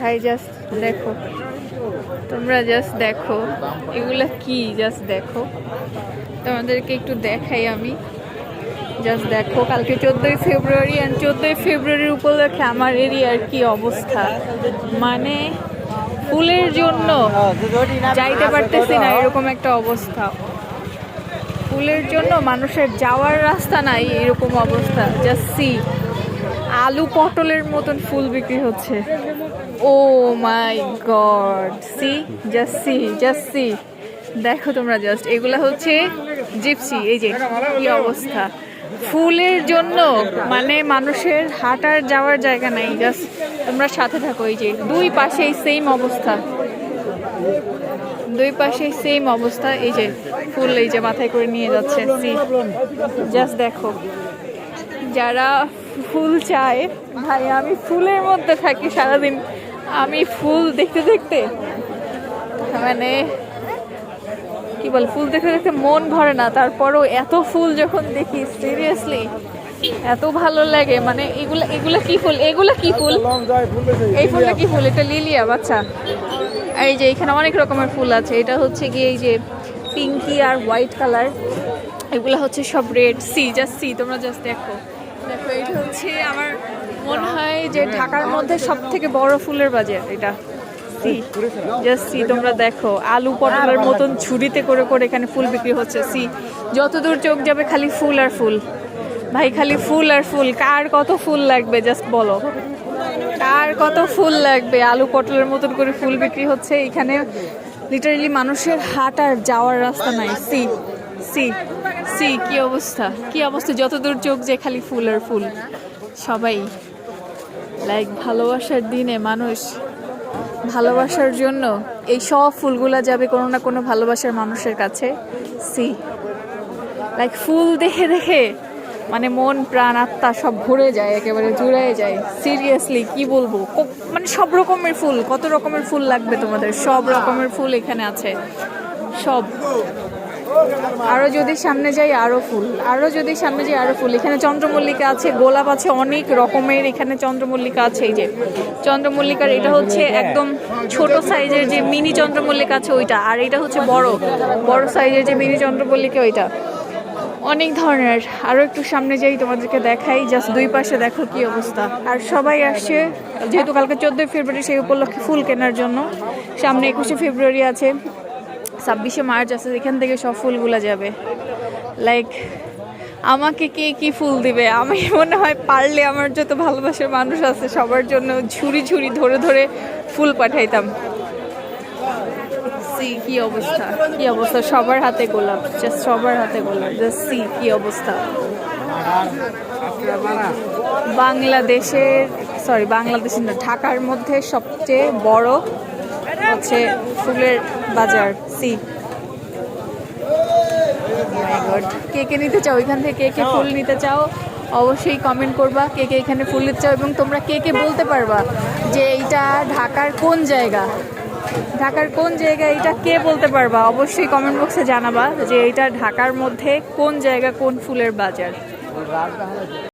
ভাই জাস্ট দেখো। তোমরা জাস্ট দেখো। এগুলা কি? জাস্ট দেখো। তোমাদেরকে একটু দেখাই আমি। জাস্ট দেখো, কালকে চোদ্দোই ফেব্রুয়ারি অ্যান্ড চোদ্দোই ফেব্রুয়ারির উপলক্ষে আমার এরিয়ার কি অবস্থা। মানে ফুলের জন্য যাইতে পারতেছি না, এরকম একটা অবস্থা। ফুলের জন্য মানুষের যাওয়ার রাস্তা নাই, এরকম অবস্থা। জাস্ট সি আলু পটলের মতন ফুল বিক্রি হচ্ছে। ও my god, see just see just see. দেখো তোমরা জাস্ট এগুলা হচ্ছে জিপসি এই যে কি অবস্থা। ফুলের জন্য মানে মানুষের হাঁটার যাওয়ার জায়গা নাই জাস্ট তোমরা সাথে থাকো, এই যে দুই পাশেই সেম অবস্থা। দুই পাশে সেম অবস্থা, এই যে ফুল এই যে মাথায় করে নিয়ে যাচ্ছে, সি। জাস্ট দেখো, যারা ফুল চায় ভাই, আমি ফুলের মধ্যে থাকি সারাদিন। আমি ফুল দেখতে দেখতে মানে কি বল, ফুল দেখতে দেখতে মন ভরে না। তারপরও এত ফুল যখন দেখি সিরিয়াসলি এত ভালো লাগে। মানে এগুলা এগুলা কি ফুল? এগুলা কি ফুল? এই ফুলটা কি ফুল? এটা লিলিয়া, বাচ্চা। এই যে এখানে অনেক রকমের ফুল আছে। এটা হচ্ছে গিয়ে এই যে পিঙ্কি আর হোয়াইট কালার। এগুলো হচ্ছে সব রেড সি, জাস্ট সি, তোমরা জাস্ট দেখো। দেখো, এটা হচ্ছে আমার মনে হয় যে ঢাকার মধ্যে সব থেকে বড় ফুলের বাজার এটা। সি জাস্ট সি, তোমরা দেখো, আলু পটলের মতন ঝুড়িতে করে করে এখানে ফুল বিক্রি হচ্ছে। সি, যতদূর চোখ যাবে খালি ফুল আর ফুল। ভাই, খালি ফুল আর ফুল। কার কত ফুল লাগবে জাস্ট বলো। কার কত ফুল লাগবে? আলু পটলের মতন করে ফুল বিক্রি হচ্ছে। এখানে লিটারালি মানুষের হাট আর যাওয়ার রাস্তা নাই। সি সি সি কি অবস্থা? কি অবস্থা? যতদূর চোখ যে খালি ফুল আর ফুল। সবাই লাইক ভালোবাসার দিনে মানুষ ভালোবাসার জন্য এই সব ফুলগুলা যাবে কোনো না কোনো ভালোবাসার মানুষের কাছে। সি লাইক ফুল দেখে দেখে মানে মন, প্রাণ, আত্মা সব ভরে যায়, একেবারে জুড়ে যায়। সিরিয়াসলি কি বলব? মানে সব রকমের ফুল, কত রকমের ফুল লাগবে তোমাদের? সব রকমের ফুল এখানে আছে। সব। আরও যদি সামনে যাই, আরও ফুল। আরও যদি সামনে যাই, আরও ফুল। এখানে চন্দ্রমল্লিকা আছে, গোলাপ আছে, অনেক রকমের এখানে চন্দ্রমল্লিকা আছে এই যে। চন্দ্রমল্লিকার এটা হচ্ছে একদম ছোট সাইজের যে মিনি চন্দ্রমল্লিকা আছে ওইটা, আর এটা হচ্ছে বড়। বড় সাইজের যে মিনি চন্দ্রমল্লিকা ওইটা। অনেক ধরনের। আরও একটু সামনে যাই, তোমাদেরকে দেখাই। জাস্ট দুই পাশে দেখো কি অবস্থা। আর সবাই আসছে, যেহেতু কালকে চোদ্দোই ফেব্রুয়ারি, সেই উপলক্ষে ফুল কেনার জন্য। সামনে একুশে ফেব্রুয়ারি আছে। ছাব্বিশে মার্চ আছে, এখান থেকে সব ফুলগুলো যাবে। লাইক আমাকে কে কি ফুল দিবে? আমি মনে হয় পারলে আমার যত ভালোবাসার মানুষ আছে, সবার জন্য ঝুড়ি ঝুড়ি ধরে ধরে ফুল পাঠাইতাম। সি কি অবস্থা? কি অবস্থা? সবার হাতে গোলাপ জাস্ট সবার হাতে গোলাপ। জাস্ট সি কি অবস্থা? বাংলাদেশের সরি বাংলাদেশের না, ঢাকার মধ্যে সবচেয়ে বড় হচ্ছে ফুলের বাজার সি। কে কে নিতে চাও এখান থেকে কে কে ফুল নিতে চাও অবশ্যই কমেন্ট করবা কে কে এখানে ফুল নিতে চাও এবং তোমরা কে কে বলতে পারবা যে এইটা ঢাকার কোন জায়গা। ঢাকার কোন জায়গা এটা কে বলতে পারবা? অবশ্যই কমেন্ট বক্সে জানাবা যে এটা ঢাকার মধ্যে কোন জায়গা কোন ফুলের বাজার।